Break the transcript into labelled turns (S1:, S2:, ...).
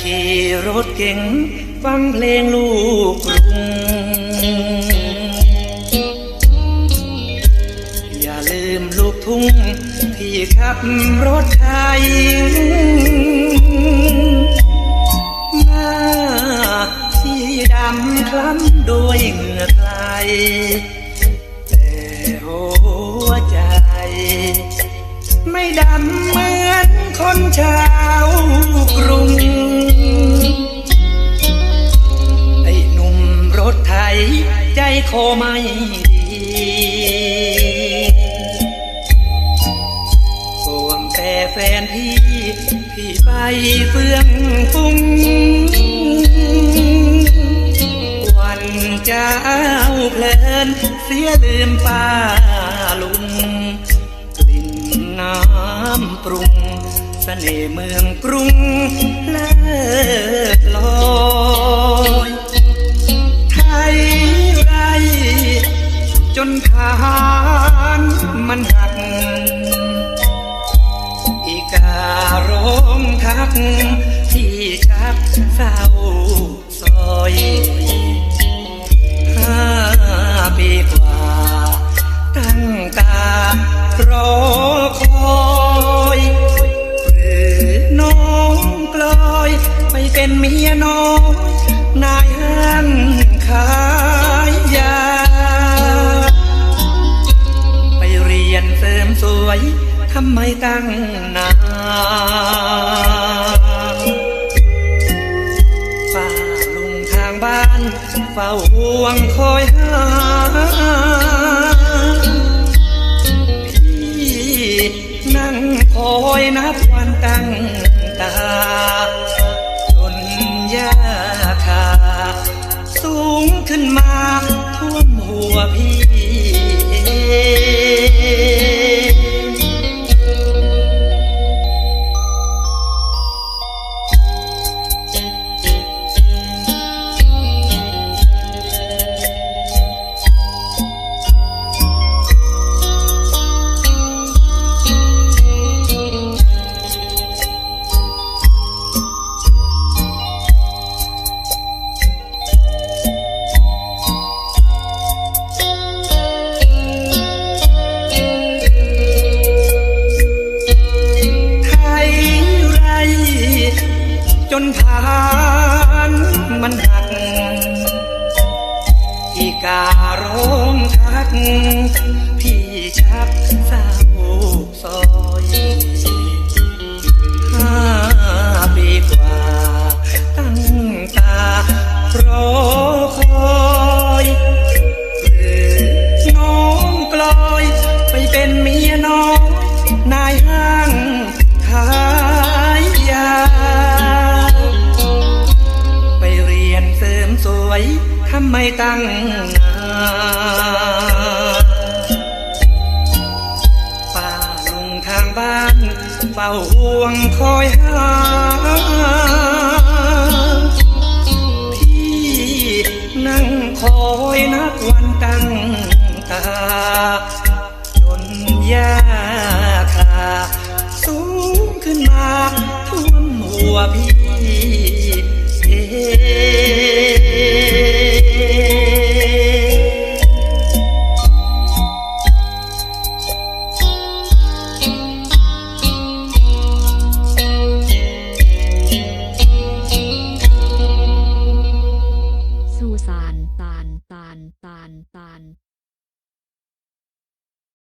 S1: ขี่รถเก๋งฟังเพลงลูกกรุง อย่าลืมลูกทุ่งที่ขับรถไทยหน้าที่ดำคล้ำด้วยเหงื่อใครแต่หัวใจ ไม่ดำเหมือนคนชาวกรุง ไถใจโคไม่ดีห่วงแต่แฟนพี่พี่ไปเฟื่องฟุ้งวันเจ้าเพลินเสียลืมป้าลุงกลิ่นน้ำปรุงเสน่ห์เมืองกรุงเลิศ ทักที่ชักเศร้าซอยห้าปีกว่า ตั้งตารอคอยหรือน้องกลอยไปเป็นเมียน้อยนายห้างขายยา ไปเรียนเสริมสวยทำไมตั้งนาน เฝ้าห่วงคอยหา พี่นั่งคอยนับวันตั้งตา จนยาคา สูงขึ้นมาท่วมหัวพี่ จนผ่านมันหักอีการ้องทัก พี่ชักเศร้าซอย วยทำไมตั้งนานป้าลุงทางบ้านเฝ้าห่วงคอยหาพี่นั่งคอยนับวันตั้งตา จนยาคาสูงขึ้นมาท่วมหัวพี่ ตานตาน